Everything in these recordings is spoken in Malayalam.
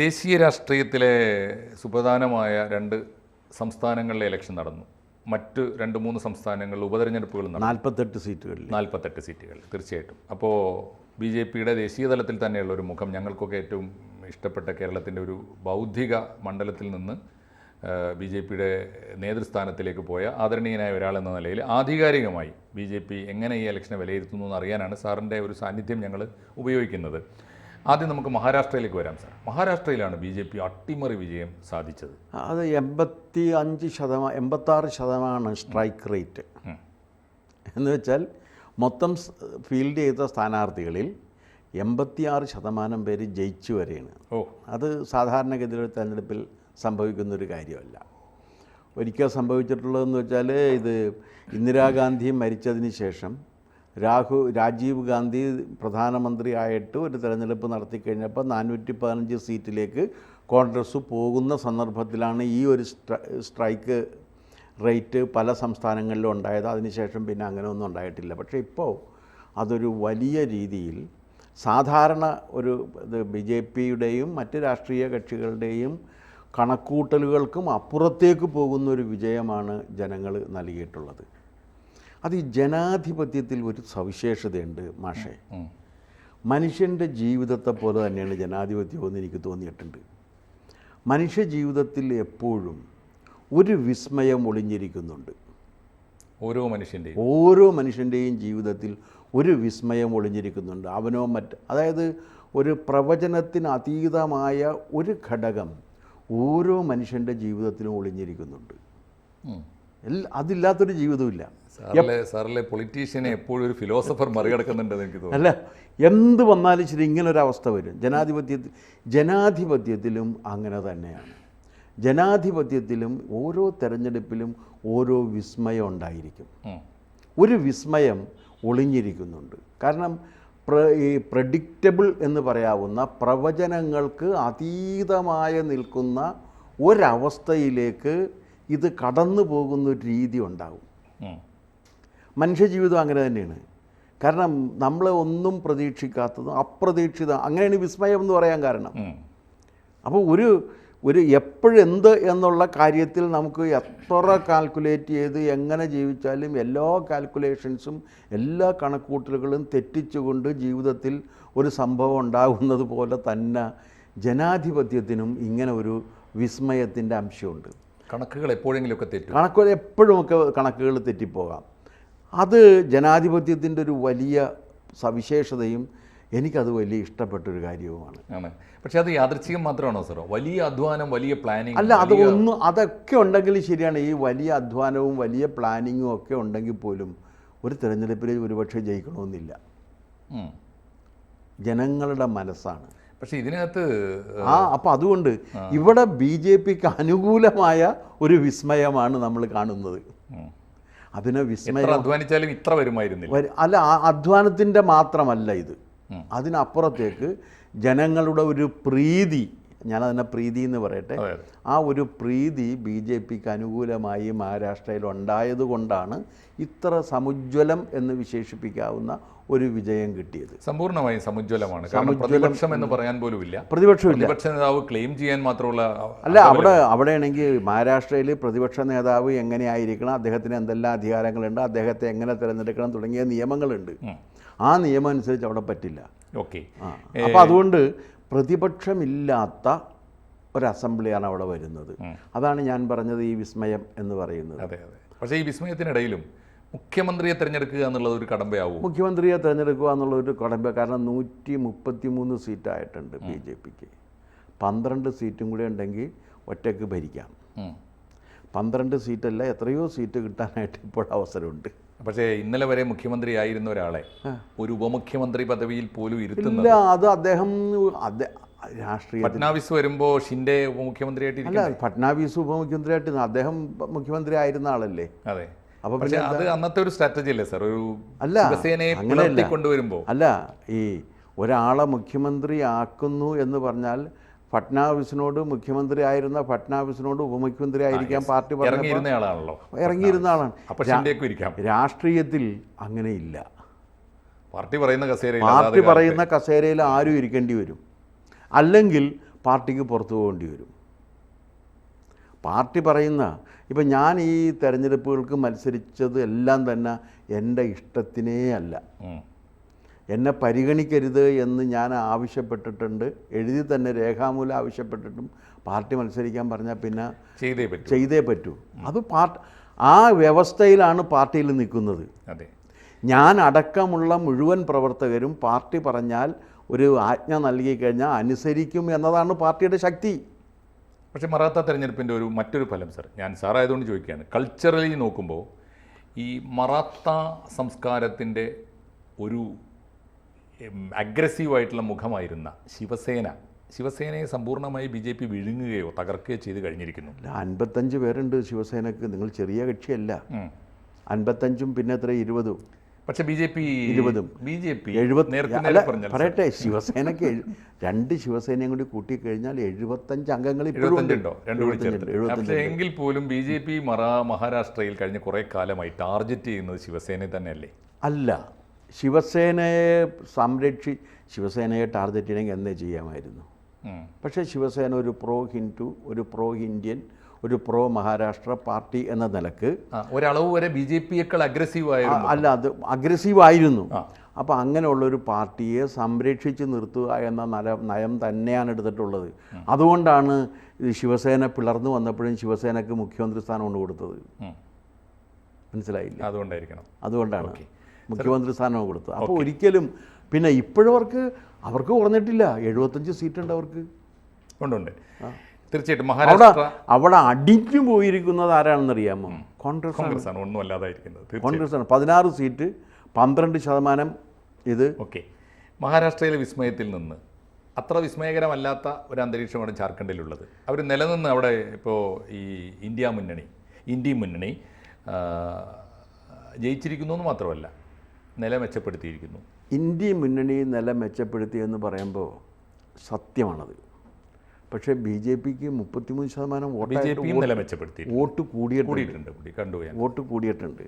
ദേശീയ രാഷ്ട്രീയത്തിലെ സുപ്രധാനമായ രണ്ട് സംസ്ഥാനങ്ങളിലെ ഇലക്ഷൻ നടന്നു. മറ്റ് രണ്ട് മൂന്ന് സംസ്ഥാനങ്ങളിൽ ഉപതെരഞ്ഞെടുപ്പുകൾ നടന്നു. നാൽപ്പത്തെട്ട് സീറ്റുകളിൽ. നാൽപ്പത്തെട്ട് സീറ്റുകൾ തീർച്ചയായിട്ടും. അപ്പോൾ ബി ജെ പിയുടെ ദേശീയ തലത്തിൽ തന്നെയുള്ള ഒരു മുഖം ഞങ്ങൾക്കൊക്കെ ഏറ്റവും ഇഷ്ടപ്പെട്ട കേരളത്തിന്റെ ഒരു ബൗദ്ധിക മണ്ഡലത്തിൽ നിന്ന് ബി ജെ പിയുടെ നേതൃസ്ഥാനത്തിലേക്ക് പോയ ആദരണീയനായ ഒരാൾ എന്ന നിലയിൽ ആധികാരികമായി ബി ജെ പി എങ്ങനെ ഈ ഇലക്ഷനെ വിലയിരുത്തുന്നു എന്ന് അറിയാനാണ് സാറിന്റെ ഒരു സാന്നിധ്യം ഞങ്ങൾ ഉപയോഗിക്കുന്നത്. ആദ്യം നമുക്ക് മഹാരാഷ്ട്രയിലേക്ക് വരാം സാർ. മഹാരാഷ്ട്രയിലാണ് ബി ജെ പി അട്ടിമറി വിജയം സാധിച്ചത്. അത് എൺപത്തി അഞ്ച് ശതമാനം എൺപത്താറ് ശതമാനമാണ് സ്ട്രൈക്ക് റേറ്റ്. എന്ന് വെച്ചാൽ മൊത്തം ഫീൽഡ് ചെയ്ത സ്ഥാനാർത്ഥികളിൽ എൺപത്തിയാറ് ശതമാനം പേര് ജയിച്ചു വരെയാണ്. ഓ. അത് സാധാരണഗതിയിൽ ഒരു തെരഞ്ഞെടുപ്പിൽ സംഭവിക്കുന്നൊരു കാര്യമല്ല. ഒരിക്കൽ സംഭവിച്ചിട്ടുള്ളതെന്ന് വെച്ചാൽ ഇത് ഇന്ദിരാഗാന്ധി മരിച്ചതിന് ശേഷം രാഹു രാജീവ് ഗാന്ധി പ്രധാനമന്ത്രിയായിട്ട് ഒരു തെരഞ്ഞെടുപ്പ് നടത്തി കഴിഞ്ഞപ്പോൾ നാനൂറ്റി പതിനഞ്ച് സീറ്റിലേക്ക് കോൺഗ്രസ് പോകുന്ന സന്ദർഭത്തിലാണ് ഈ ഒരു സ്ട്ര- സ്ട്രൈക്ക് റേറ്റ് പല സംസ്ഥാനങ്ങളിലും ഉണ്ടായത്. അതിനുശേഷം പിന്നെ അങ്ങനെ ഒന്നും ഉണ്ടായിട്ടില്ല. പക്ഷേ ഇപ്പോൾ അതൊരു വലിയ രീതിയിൽ സാധാരണ ഒരു ഇത് ബി ജെ പിയുടെയും മറ്റ് രാഷ്ട്രീയ കക്ഷികളുടെയും കണക്കൂട്ടലുകൾക്കും അപ്പുറത്തേക്ക് പോകുന്ന ഒരു വിജയമാണ് ജനങ്ങൾ നൽകിയിട്ടുള്ളത്. അത് ഈ ജനാധിപത്യത്തിൽ ഒരു സവിശേഷതയുണ്ട് മാഷേ. മനുഷ്യന്റെ ജീവിതത്തെ പോലെ തന്നെയാണ് ജനാധിപത്യം എന്ന് എനിക്ക് തോന്നിയിട്ടുണ്ട്. മനുഷ്യ ജീവിതത്തിൽ എപ്പോഴും ഒരു വിസ്മയം ഒളിഞ്ഞിരിക്കുന്നുണ്ട്. ഓരോ മനുഷ്യന്റെയും ഓരോ മനുഷ്യന്റെയും ജീവിതത്തിൽ ഒരു വിസ്മയം ഒളിഞ്ഞിരിക്കുന്നുണ്ട്. അവനോ മറ്റ് അതായത് ഒരു പ്രവചനത്തിന് അതീതമായ ഒരു ഘടകം ഓരോ മനുഷ്യന്റെ ജീവിതത്തിലും ഒളിഞ്ഞിരിക്കുന്നുണ്ട്. അതില്ലാത്തൊരു ജീവിതമില്ല സാറിലെ പൊളിറ്റീഷ്യനെ എപ്പോഴും ഒരു ഫിലോസഫർ മറികടക്കുന്നുണ്ടെന്ന് എനിക്ക് തോന്നുന്നു. അല്ല എന്ത് വന്നാലും ശരി ഒരു അവസ്ഥ വരും. ജനാധിപത്യ ജനാധിപത്യത്തിലും അങ്ങനെ തന്നെയാണ്. ജനാധിപത്യത്തിലും ഓരോ തെരഞ്ഞെടുപ്പിലും ഓരോ വിസ്മയം ഉണ്ടായിരിക്കും. ഒരു വിസ്മയം ഒളിഞ്ഞിരിക്കുന്നുണ്ട്. കാരണം പ്ര ഈ പ്രഡിക്റ്റബിൾ എന്ന് പറയാവുന്ന പ്രവചനങ്ങൾക്ക് അതീതമായി നിൽക്കുന്ന ഒരവസ്ഥയിലേക്ക് ഇത് കടന്നു പോകുന്ന ഒരു രീതി ഉണ്ടാകും. മനുഷ്യജീവിതം അങ്ങനെ തന്നെയാണ്. കാരണം നമ്മൾ ഒന്നും പ്രതീക്ഷിക്കാത്തതും അപ്രതീക്ഷിത അങ്ങനെയാണ് വിസ്മയം എന്ന് പറയാൻ കാരണം. അപ്പോൾ ഒരു ഒരു എപ്പോഴെന്ത് എന്നുള്ള കാര്യത്തിൽ നമുക്ക് എത്ര കാൽക്കുലേറ്റ് ചെയ്ത് എങ്ങനെ ജീവിച്ചാലും എല്ലാ കാൽക്കുലേഷൻസും എല്ലാ കണക്കൂട്ടലുകളും തെറ്റിച്ചുകൊണ്ട് ജീവിതത്തിൽ ഒരു സംഭവം ഉണ്ടാകുന്നത് പോലെ തന്നെ ജനാധിപത്യത്തിനും ഇങ്ങനെ ഒരു വിസ്മയത്തിന്റെ അംശമുണ്ട്. കണക്കുകൾ എപ്പോഴെങ്കിലുമൊക്കെ തെറ്റും. കണക്കുകൾ എപ്പോഴും ഒക്കെ കണക്കുകൾ തെറ്റിപ്പോകാം. അത് ജനാധിപത്യത്തിന്റെ ഒരു വലിയ സവിശേഷതയും എനിക്കത് വലിയ ഇഷ്ടപ്പെട്ടൊരു കാര്യവുമാണ്. പക്ഷെ അത് യാദൃച്ഛികം മാത്രമാണോ സാറോ? വലിയ അധ്വാനം വലിയ പ്ലാനിങ് അല്ല അത് ഒന്ന് അതൊക്കെ ഉണ്ടെങ്കിൽ ശരിയാണ്. ഈ വലിയ അധ്വാനവും വലിയ പ്ലാനിങ്ങും ഒക്കെ ഉണ്ടെങ്കിൽ പോലും ഒരു തിരഞ്ഞെടുപ്പിൽ ഒരുപക്ഷെ ജയിക്കണമെന്നില്ല. ജനങ്ങളുടെ മനസ്സാണ്. പക്ഷേ ഇതിനകത്ത് ആ അപ്പം അതുകൊണ്ട് ഇവിടെ ബി ജെ പിക്ക് അനുകൂലമായ ഒരു വിസ്മയമാണ് നമ്മൾ കാണുന്നത്. അതിനെ വിസ്മയം അധ്വാനിച്ചാലും ഇത്ര വരുമായിരുന്നില്ല. അല്ല അധ്വാനത്തിന്റെ മാത്രമല്ല ഇത്. അതിനപ്പുറത്തേക്ക് ജനങ്ങളുടെ ഒരു പ്രീതി ഞാനതിനെ പ്രീതി എന്ന് പറയട്ടെ. ആ ഒരു പ്രീതി ബി ജെ പിക്ക് അനുകൂലമായി മഹാരാഷ്ട്രയിൽ ഉണ്ടായതുകൊണ്ടാണ് ഇത്ര സമുജ്വലം എന്ന് വിശേഷിപ്പിക്കാവുന്ന ഒരു വിജയം കിട്ടിയത്. സമ്പൂർണമായും സമുജ്വലമാണ്. പ്രതിപക്ഷം എന്ന് പറയാൻ പോലും ഇല്ല പ്രതിപക്ഷമില്ല. പ്രതിപക്ഷ നേതാവ് ക്ലെയിം ചെയ്യാൻ മാത്രമുള്ള അല്ല അവിടെ അവിടെയാണെങ്കിൽ മഹാരാഷ്ട്രയിൽ പ്രതിപക്ഷ നേതാവ് എങ്ങനെയായിരിക്കണം അദ്ദേഹത്തിന് എന്തെല്ലാം അധികാരങ്ങളുണ്ട് അദ്ദേഹത്തെ എങ്ങനെ തിരഞ്ഞെടുക്കണം തുടങ്ങിയ നിയമങ്ങളുണ്ട്. ആ നിയമം അനുസരിച്ച് അവിടെ പറ്റില്ല. ഓക്കെ. അപ്പൊ അപ്പോൾ അതുകൊണ്ട് പ്രതിപക്ഷമില്ലാത്ത ഒരു അസംബ്ലിയാണ് അവിടെ വരുന്നത്. അതാണ് ഞാൻ പറഞ്ഞത് ഈ വിസ്മയം എന്ന് പറയുന്നത്. അതെ അതെ. പക്ഷേ ഈ വിസ്മയത്തിനിടയിലും മുഖ്യമന്ത്രിയെ തിരഞ്ഞെടുക്കുക എന്നുള്ളത് ഒരു കടമ്പയാവും. മുഖ്യമന്ത്രിയെ തിരഞ്ഞെടുക്കുക എന്നുള്ള ഒരു കടമ്പ കാരണം നൂറ്റി മുപ്പത്തി മൂന്ന് സീറ്റായിട്ടുണ്ട് ബി ജെ പിക്ക്. പന്ത്രണ്ട് സീറ്റും കൂടെ ഉണ്ടെങ്കിൽ ഒറ്റയ്ക്ക് ഭരിക്കാം. പന്ത്രണ്ട് സീറ്റല്ല എത്രയോ സീറ്റ് കിട്ടാനായിട്ട് ഇപ്പോൾ അവസരമുണ്ട്. പക്ഷേ ഇന്നലെ വരെ മുഖ്യമന്ത്രി ആയിരുന്ന ഒരാളെ ഒരു ഉപമുഖ്യമന്ത്രി പദവിയിൽ പോലും ഇരുത്തുന്നില്ല അത് അദ്ദേഹം അദ്ദേ- രാഷ്ട്രീയ ഫട്നാവിസ് വരുമ്പോ ഷിൻഡെ ഉപമുഖ്യമന്ത്രിയായിട്ട് അല്ല ഫട്നാവിസ് ഉപമുഖ്യമന്ത്രിയായിട്ട് അദ്ദേഹം മുഖ്യമന്ത്രി ആയിരുന്ന ആളല്ലേ? അതെ. അപ്പൊ പക്ഷേ അത് അന്നത്തെ ഒരു സ്ട്രാറ്റജി അല്ലേ സാർ ഒരു അല്ല, ശിവസേനയെ കൊണ്ടുവരുമ്പോൾ അല്ല ഈ ഒരാളെ മുഖ്യമന്ത്രി ആക്കുന്നു എന്ന് പറഞ്ഞാൽ ഫട്നാവിസിനോട് മുഖ്യമന്ത്രി ആയിരുന്ന ഫട്നാവിസിനോട് ഉപമുഖ്യമന്ത്രി ആയിരിക്കാൻ പാർട്ടി പറഞ്ഞപ്പോൾ ഇറങ്ങിയിരുന്ന ആളാണല്ലോ ഇറങ്ങിയിരുന്ന ആളാണ് രാഷ്ട്രീയത്തിൽ അങ്ങനെയില്ല. പാർട്ടി പറയുന്ന കസേരയിൽ പാർട്ടി പറയുന്ന കസേരയിൽ ആരും ഇരിക്കേണ്ടി വരും. അല്ലെങ്കിൽ പാർട്ടിക്ക് പുറത്തു പോകേണ്ടി വരും. പാർട്ടി പറയുന്ന ഇപ്പം ഞാൻ ഈ തെരഞ്ഞെടുപ്പുകൾക്ക് മത്സരിച്ചത് എല്ലാം തന്നെ എന്റെ ഇഷ്ടത്തിനേ അല്ല. എന്നെ പരിഗണിക്കരുത് എന്ന് ഞാൻ ആവശ്യപ്പെട്ടിട്ടുണ്ട്. എഴുതി തന്നെ രേഖാമൂലം ആവശ്യപ്പെട്ടിട്ടും പാർട്ടി മത്സരിക്കാൻ പറഞ്ഞാൽ പിന്നെ ചെയ്തേ പറ്റൂ. ചെയ്തേ പറ്റൂ. അത് പാർട്ട് ആ വ്യവസ്ഥയിലാണ് പാർട്ടിയിൽ നിൽക്കുന്നത്. അതെ. ഞാൻ അടക്കമുള്ള മുഴുവൻ പ്രവർത്തകരും പാർട്ടി പറഞ്ഞാൽ ഒരു ആജ്ഞ നൽകി കഴിഞ്ഞാൽ അനുസരിക്കും എന്നതാണ് പാർട്ടിയുടെ ശക്തി. പക്ഷേ മറാത്ത തെരഞ്ഞെടുപ്പിന്റെ ഒരു മറ്റൊരു ഫലം സർ ഞാൻ സാറായതുകൊണ്ട് ചോദിക്കുകയാണ്. കൾച്ചറലി നോക്കുമ്പോൾ ഈ മറാത്ത സംസ്കാരത്തിന്റെ ഒരു അഗ്രസീവായിട്ടുള്ള മുഖമായിരുന്ന ശിവസേന. ശിവസേനയെ സമ്പൂർണമായി ബി ജെ പി വിഴുങ്ങുകയോ തകർക്കുകയോ ചെയ്ത് കഴിഞ്ഞിരിക്കുന്നു. അൻപത്തഞ്ച് പേരുണ്ട് ശിവസേനക്ക്. നിങ്ങൾ ചെറിയ കക്ഷിയല്ല. അൻപത്തഞ്ചും പിന്നെ എത്ര? ഇരുപതും. പക്ഷേ ബി ജെ പി ഇരുപതും. ബി ജെ പി പറയട്ടെ ശിവസേനയ്ക്ക് രണ്ട് ശിവസേനയും കൂടി കൂട്ടിക്കഴിഞ്ഞാൽ എഴുപത്തഞ്ച് അംഗങ്ങൾ എഴുപത്തഞ്ചുണ്ടോ? പക്ഷേ എങ്കിൽ പോലും ബി ജെ പി മറ മഹാരാഷ്ട്രയിൽ കഴിഞ്ഞ കുറേ കാലമായി ടാർഗറ്റ് ചെയ്യുന്നത് ശിവസേനയെ തന്നെയല്ലേ? അല്ല. ശിവസേനയെ സംരക്ഷി ശിവസേനയെ ടാർഗറ്റ് ചെയ്യണമെങ്കിൽ എന്നേ ചെയ്യാമായിരുന്നു? പക്ഷേ ശിവസേന ഒരു പ്രോ ഹിന്ദു ഒരു പ്രോ ഇന്ത്യൻ ഒരു പ്രോ മഹാരാഷ്ട്ര പാർട്ടി എന്ന നിലയ്ക്ക് ഒരളവ് വരെ ബി ജെ പിയേക്കാൾ അഗ്രസീവ് ആയിരുന്നു. അല്ല അത് അഗ്രസീവ് ആയിരുന്നു. അപ്പോൾ അങ്ങനെയുള്ളൊരു പാർട്ടിയെ സംരക്ഷിച്ച് നിർത്തുക എന്ന നല നയം തന്നെയാണ് എടുത്തിട്ടുള്ളത്. അതുകൊണ്ടാണ് ശിവസേന പിളർന്നു വന്നപ്പോഴും ശിവസേനക്ക് മുഖ്യമന്ത്രി സ്ഥാനം കൊണ്ട് കൊടുത്തത് മനസ്സിലായില്ല? അതുകൊണ്ടായിരിക്കണം. അതുകൊണ്ടാണ്. മുഖ്യമന്ത്രി സ്ഥാനവും കൊടുത്തു. അപ്പോൾ ഒരിക്കലും പിന്നെ ഇപ്പോഴവർക്ക് അവർക്ക് കുറഞ്ഞിട്ടില്ല എഴുപത്തഞ്ച് സീറ്റ് ഉണ്ട് അവർക്ക് ഉണ്ടുണ്ട് തീർച്ചയായിട്ടും അവിടെ മഹാരാഷ്ട്ര അവിടെ അടിഞ്ഞു പോയിരിക്കുന്നത് ആരാണെന്നറിയാമോ? കോൺഗ്രസ് കോൺഗ്രസ് ആണ് ഒന്നും അല്ലാതായിരിക്കുന്നത് കോൺഗ്രസ് ആണ് പതിനാറ് സീറ്റ് പന്ത്രണ്ട് ശതമാനം ഇത്. ഓക്കെ. മഹാരാഷ്ട്രയിലെ വിസ്മയത്തിൽ നിന്ന് അത്ര വിസ്മയകരമല്ലാത്ത ഒരു അന്തരീക്ഷമാണ് ജാർഖണ്ഡിലുള്ളത്. അവർ നിലനിന്ന് അവിടെ ഇപ്പോൾ ഈ ഇന്ത്യ മുന്നണി ഇന്ത്യ മുന്നണി ജയിച്ചിരിക്കുന്നു എന്ന് മാത്രമല്ല. നില മെച്ചപ്പെടുത്തിയിരിക്കുന്നു ഇന്ത്യ മുന്നണി നില മെച്ചപ്പെടുത്തി എന്ന് പറയുമ്പോൾ സത്യമാണത്. പക്ഷേ ബി ജെ പിക്ക് മുപ്പത്തിമൂന്ന് ശതമാനം മെച്ചപ്പെടുത്തി വോട്ട് കൂടിയിട്ടുണ്ട്. വോട്ട് കൂടിയിട്ടുണ്ട്.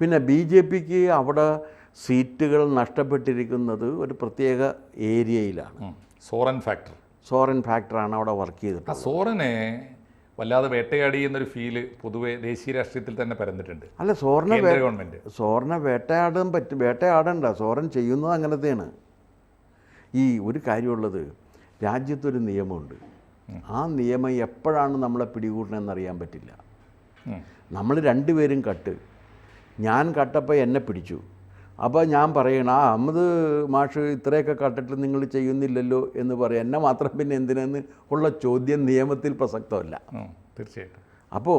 പിന്നെ ബി ജെ പിക്ക് അവിടെ സീറ്റുകൾ നഷ്ടപ്പെട്ടിരിക്കുന്നത് ഒരു പ്രത്യേക ഏരിയയിലാണ്. സോറൻ ഫാക്ടർ. സോറൻ ഫാക്ടറാണ് അവിടെ വർക്ക് ചെയ്തിട്ടുള്ളത്. സോറനെ വല്ലാതെ വേട്ടയാടി എന്നൊരു ഫീൽ പൊതുവെ ദേശീയ രാഷ്ട്രീയത്തിൽ തന്നെ പരന്നിട്ടുണ്ട്. അല്ല സോറിനെ ഗവൺമെന്റ്. സോറിനെ വേട്ടയാടാൻ പറ്റും വേട്ടയാടണ്ട. സോറൻ ചെയ്യുന്നത് അങ്ങനത്തെയാണ്. ഈ ഒരു കാര്യമുള്ളത് രാജ്യത്തൊരു നിയമമുണ്ട്. ആ നിയമം എപ്പോഴാണ് നമ്മളെ പിടികൂടണമെന്ന് അറിയാൻ പറ്റില്ല. നമ്മൾ രണ്ടുപേരും കട്ട്. ഞാൻ കട്ടപ്പോൾ എന്നെ പിടിച്ചു. അപ്പോൾ ഞാൻ പറയണം ആ അമ്മത് മാഷ് ഇത്രയൊക്കെ കട്ടിട്ട് നിങ്ങൾ ചെയ്യുന്നില്ലല്ലോ എന്ന് പറയും എന്നെ മാത്രം പിന്നെ എന്തിനെന്ന് ഉള്ള ചോദ്യം നിയമത്തിൽ പ്രസക്തമല്ല. തീർച്ചയായിട്ടും. അപ്പോൾ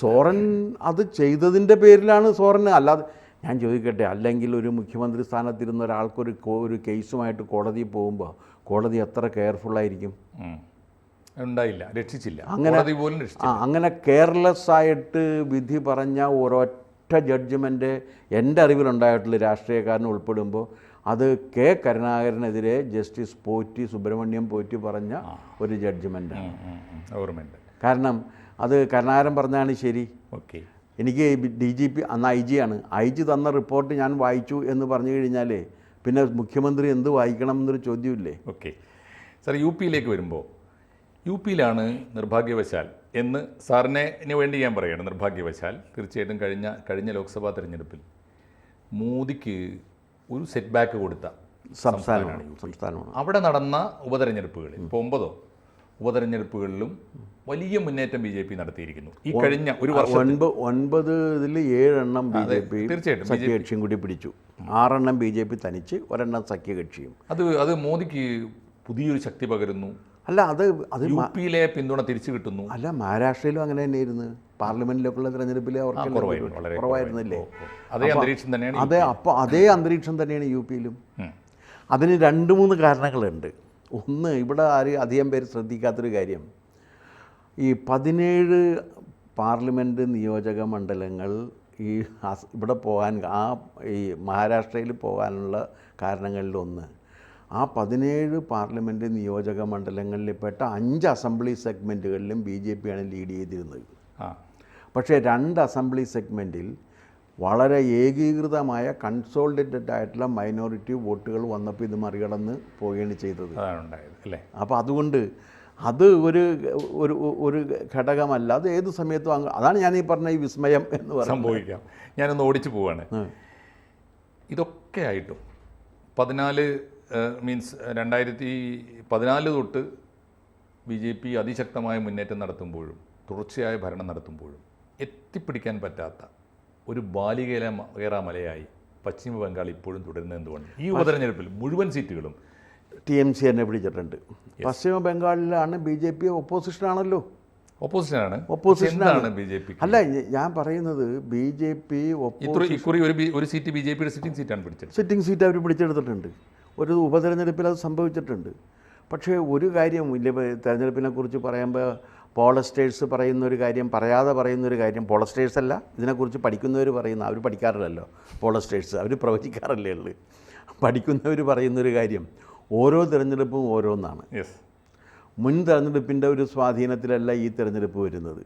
സോറൻ അത് ചെയ്തതിന്റെ പേരിലാണ് സോറന്. അല്ലാതെ ഞാൻ ചോദിക്കട്ടെ അല്ലെങ്കിൽ ഒരു മുഖ്യമന്ത്രി സ്ഥാനത്തിരുന്ന ഒരാൾക്കൊരു ഒരു കേസുമായിട്ട് കോടതിയിൽ പോകുമ്പോൾ കോടതി എത്ര കെയർഫുള്ളായിരിക്കും. ഉണ്ടായില്ല രക്ഷിച്ചില്ല. അങ്ങനെ- പോലും അങ്ങനെ കെയർലെസ് ആയിട്ട് വിധി പറഞ്ഞ ഒരൊറ്റ ജഡ്ജ്മെന്റ് എന്റെ അറിവിലുണ്ടായിട്ടുള്ള രാഷ്ട്രീയക്കാരൻ ഉൾപ്പെടുമ്പോൾ അത് കെ കരുണാകരനെതിരെ ജസ്റ്റിസ് പോറ്റി സുബ്രഹ്മണ്യം പോറ്റി പറഞ്ഞ ഒരു ജഡ്ജ്മെന്റാണ്. ഓർമ്മയുണ്ട്. കാരണം അത് കരുണാകരൻ പറഞ്ഞാണ് ശരി. ഓക്കെ. എനിക്ക് ഡി ജി പി അന്ന് ഐ ജി ആണ്. ഐ ജി തന്ന റിപ്പോർട്ട് ഞാൻ വായിച്ചു എന്ന് പറഞ്ഞു കഴിഞ്ഞാൽ പിന്നെ മുഖ്യമന്ത്രി എന്ത് വായിക്കണം എന്നൊരു ചോദ്യമില്ലേ? ഓക്കെ. സാർ യു പിയിലേക്ക് വരുമ്പോൾ യു പിയിലാണ് നിർഭാഗ്യവശാൽ എന്ന് സാറിനെ ഇനി വേണ്ടി ഞാൻ പറയുകയാണ് നിർഭാഗ്യവശാൽ. തീർച്ചയായിട്ടും കഴിഞ്ഞ കഴിഞ്ഞ ലോക്സഭാ തെരഞ്ഞെടുപ്പിൽ മോദിക്ക് ഒരു സെറ്റ് ബാക്ക് കൊടുത്ത സംസ്ഥാനമാണ് സംസ്ഥാനമാണ്. അവിടെ നടന്ന ഉപതെരഞ്ഞെടുപ്പുകളിൽ ഇപ്പോൾ ഒമ്പതോ ഉപതെരഞ്ഞെടുപ്പുകളിലും വലിയ മുന്നേറ്റം ബി ജെ പി നടത്തിയിരിക്കുന്നു. ഈ കഴിഞ്ഞ ഒരു വർഷം ഒൻപത് ഒൻപത് ഇതിൽ ഏഴെണ്ണം ബി ജെ പി തീർച്ചയായിട്ടും സഖ്യകക്ഷിയും കൂടി പിടിച്ചു. ആറെണ്ണം ബി ജെ പി തനിച്ച് ഒരെണ്ണം സഖ്യകക്ഷിയും. അത് അത് മോദിക്ക് പുതിയൊരു ശക്തി പകരുന്നു. അല്ല അത് അത് യു പിയിലെ പിന്തുണ തിരിച്ചു കിട്ടുന്നു. അല്ല മഹാരാഷ്ട്രയിലും അങ്ങനെ തന്നെയായിരുന്നു. പാർലമെന്റിലേക്കുള്ള തെരഞ്ഞെടുപ്പിൽ അവർക്ക് കുറവായിരുന്നു കുറവായിരുന്നില്ലേ. അതേ അന്തരീക്ഷം തന്നെയാണ് അതെ അപ്പോൾ അതേ അന്തരീക്ഷം തന്നെയാണ് യു പിയിലും. അതിന് രണ്ട് മൂന്ന് കാരണങ്ങളുണ്ട്. ഒന്ന് ഇവിടെ ആര് അധികം പേര് ശ്രദ്ധിക്കാത്തൊരു കാര്യം. ഈ പതിനേഴ് പാർലമെന്റ് നിയോജക മണ്ഡലങ്ങൾ ഈ ഇവിടെ പോകാൻ ആ ഈ മഹാരാഷ്ട്രയിൽ പോകാനുള്ള കാരണങ്ങളിലൊന്ന്. ആ പതിനേഴ് പാർലമെന്റ് നിയോജക മണ്ഡലങ്ങളിൽപ്പെട്ട അഞ്ച് അസംബ്ലി സെഗ്മെന്റുകളിലും ബി ജെ പിയാണ് ലീഡ് ചെയ്തിരുന്നത്. പക്ഷേ രണ്ട് അസംബ്ലി സെഗ്മെന്റിൽ വളരെ ഏകീകൃതമായ കൺസോൾഡേറ്റഡ് ആയിട്ടുള്ള മൈനോറിറ്റി വോട്ടുകൾ വന്നപ്പോൾ ഇത് മറികടന്ന് പോവുകയാണ് ചെയ്തത്. അല്ലേ? അപ്പോൾ അതുകൊണ്ട് അത് ഒരു ഒരു ഒരു ഘടകമല്ല. അത് ഏത് സമയത്തും അതാണ് ഞാൻ ഈ പറഞ്ഞ ഈ വിസ്മയം എന്ന് പറയുന്നത്. സംഭവിക്കാം. ഞാനൊന്ന് ഓടിച്ചു പോവാണ്. ഇതൊക്കെ ആയിട്ടും പതിനാല് മീൻസ് രണ്ടായിരത്തി പതിനാല് തൊട്ട് ബി ജെ പി അതിശക്തമായ മുന്നേറ്റം നടത്തുമ്പോഴും തുടർച്ചയായ ഭരണം നടത്തുമ്പോഴും എത്തിപ്പിടിക്കാൻ പറ്റാത്ത ഒരു ബാലികേല കേറാ മലയായി പശ്ചിമ ബംഗാൾ ഇപ്പോഴും തുടരുന്നത് എന്തുകൊണ്ട്? ഈ ഉപതെരഞ്ഞെടുപ്പിൽ മുഴുവൻ സീറ്റുകളും ടി എം സി എന്നെ പിടിച്ചിട്ടുണ്ട്. പശ്ചിമ ബംഗാളിലാണ് ബി ജെ പി ഓപ്പോസിഷനാണല്ലോ ഓപ്പോസിഷനാണ് ഓപ്പോസിഷനാണ്. ബി ജെ പി അല്ല ഞാൻ പറയുന്നത് ബി ജെ പി ഇക്കുറി ഒരു ഒരു സീറ്റ് ബി ജെ പിയുടെ സിറ്റിംഗ് സീറ്റാണ് പിടിച്ചത് സിറ്റിംഗ് സീറ്റ് അവർ പിടിച്ചെടുത്തിട്ടുണ്ട്. ഒരു ഉപതെരഞ്ഞെടുപ്പിൽ അത് സംഭവിച്ചിട്ടുണ്ട്. പക്ഷേ ഒരു കാര്യം ഇല്ല തെരഞ്ഞെടുപ്പിനെ കുറിച്ച് പറയുമ്പോൾ പോളസ്റ്റേഴ്സ് പറയുന്ന ഒരു കാര്യം പറയാതെ പറയുന്ന ഒരു കാര്യം പോളസ്റ്റേഴ്സ് അല്ല ഇതിനെക്കുറിച്ച് പഠിക്കുന്നവർ പറയുന്ന അവർ പഠിക്കാറില്ലല്ലോ പോളസ്റ്റേഴ്സ് അവർ പ്രവചിക്കാറല്ലേ ഉള്ളു. പഠിക്കുന്നവർ പറയുന്നൊരു കാര്യം ഓരോ തിരഞ്ഞെടുപ്പും ഓരോന്നാണ്. യെസ് മുൻ തെരഞ്ഞെടുപ്പിന്റെ ഒരു സ്വാധീനത്തിലല്ല ഈ തിരഞ്ഞെടുപ്പ് വരുന്നത്.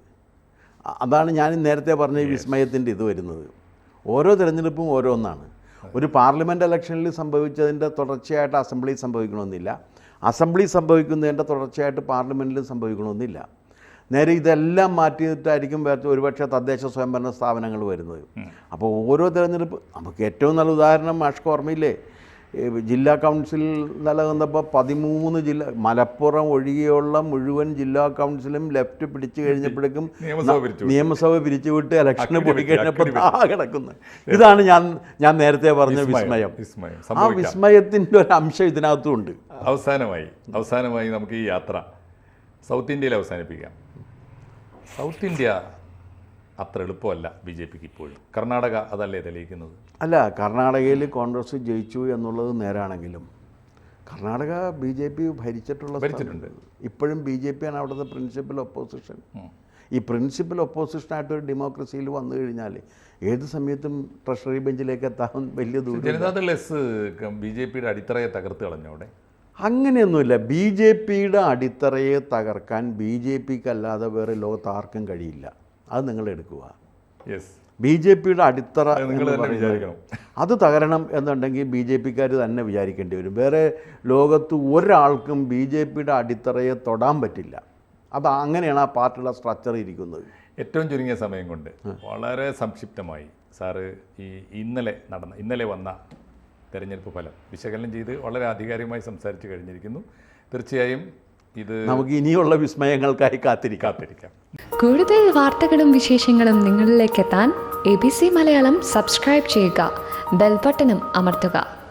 അതാണ് ഞാൻ നേരത്തെ പറഞ്ഞ വിസ്മയത്തിന്റെ ഇത് വരുന്നത്. ഓരോ തിരഞ്ഞെടുപ്പും ഓരോന്നാണ്. ഒരു പാർലമെന്റ് ഇലക്ഷനിൽ സംഭവിച്ചതിന്റെ തുടർച്ചയായിട്ട് അസംബ്ലി സംഭവിക്കണമെന്നില്ല. അസംബ്ലി സംഭവിക്കുന്നതിന്റെ തുടർച്ചയായിട്ട് പാർലമെന്റിൽ സംഭവിക്കണമെന്നില്ല. നേരെ ഇതെല്ലാം മാറ്റിയിട്ടായിരിക്കും ഒരുപക്ഷെ തദ്ദേശ സ്വയംഭരണ സ്ഥാപനങ്ങൾ വരുന്നത്. അപ്പോൾ ഓരോ തിരഞ്ഞെടുപ്പ് നമുക്ക് ഏറ്റവും നല്ല ഉദാഹരണം മാഷ്കോർമ്മയില്ലേ ജില്ലാ കൗൺസിൽ നിലനിന്നപ്പോൾ പതിമൂന്ന് ജില്ല മലപ്പുറം ഒഴികെയുള്ള മുഴുവൻ ജില്ലാ കൗൺസിലും ലെഫ്റ്റ് പിടിച്ചു കഴിഞ്ഞപ്പോഴേക്കും നിയമസഭ പിരിച്ചു നിയമസഭ പിരിച്ചുവിട്ട് ഇലക്ഷന് അക്കിടി പോയി കഴിഞ്ഞപ്പോൾ ആ കിടക്കുന്നത് ഇതാണ് ഞാൻ ഞാൻ നേരത്തെ പറഞ്ഞ വിസ്മയം. ആ. വിസ്മയത്തിന്റെ ഒരു അംശം ഇതിനകത്തും ഉണ്ട് അവസാനമായി അവസാനമായി നമുക്ക് ഈ യാത്ര സൗത്ത് ഇന്ത്യയിൽ അവസാനിപ്പിക്കാം. സൗത്ത് ഇന്ത്യ അത്ര എളുപ്പമല്ല ബി ജെ പിക്ക് ഇപ്പോഴും. കർണാടക അതല്ലേ തെളിയിക്കുന്നത്? അല്ല കർണാടകയിൽ കോൺഗ്രസ് ജയിച്ചു എന്നുള്ളത് നേരാണെങ്കിലും കർണാടക ബി ജെ പി ഭരിച്ചിട്ടുള്ള. ഭരിച്ചിട്ടുണ്ട്. ഇപ്പോഴും ബി ജെ പിയാണ് അവിടുത്തെ പ്രിൻസിപ്പൽ ഒപ്പോസിഷൻ ഈ പ്രിൻസിപ്പൽ ഒപ്പോസിഷനായിട്ട് ഒരു ഡെമോക്രസിയിൽ വന്നു കഴിഞ്ഞാൽ ഏത് സമയത്തും ട്രഷറി ബെഞ്ചിലേക്ക് എത്താൻ വലിയ ദൂരം ജനതാദൾ എസ് ബി ജെ പിയുടെ അടിത്തറയെ തകർത്ത് കളഞ്ഞു അവിടെ. അങ്ങനെയൊന്നുമില്ല. ബി ജെ പിയുടെ അടിത്തറയെ തകർക്കാൻ ബി ജെ പിക്ക് അല്ലാതെ വേറെ ലോകത്ത് ആർക്കും കഴിയില്ല. അത് നിങ്ങൾ എടുക്കുക. യെസ് ബി ജെ പിയുടെ അടിത്തറ നിങ്ങൾ വിചാരിക്കണം. അത് തകരണം എന്നുണ്ടെങ്കിൽ ബി ജെ പിക്കാർ തന്നെ വിചാരിക്കേണ്ടി വരും. വേറെ ലോകത്ത് ഒരാൾക്കും ബി ജെ പിയുടെ അടിത്തറയെ തൊടാൻ പറ്റില്ല. അത് അങ്ങനെയാണ് ആ പാർട്ടിയുടെ സ്ട്രക്ചർ ഇരിക്കുന്നത്. ഏറ്റവും ചുരുങ്ങിയ സമയം കൊണ്ട് വളരെ സംക്ഷിപ്തമായി സാറ് ഈ ഇന്നലെ നടന്ന ഇന്നലെ വന്ന തെരഞ്ഞെടുപ്പ് ഫലം വിശകലനം ചെയ്ത് വളരെ ആധികാരികമായി സംസാരിച്ച് കഴിഞ്ഞിരിക്കുന്നു. തീർച്ചയായും ഇത് നമുക്ക് ഇനിയുള്ള വിസ്മയങ്ങൾക്കായി കാത്തിരിക്കാം. കാത്തിരിക്കാം. കൂടുതൽ വാർത്തകളും വിശേഷങ്ങളും നിങ്ങളിലേക്ക് എത്താൻ A B C Malayalam subscribe ചെയ്യുക. ബെൽബട്ടനും അമർത്തുക.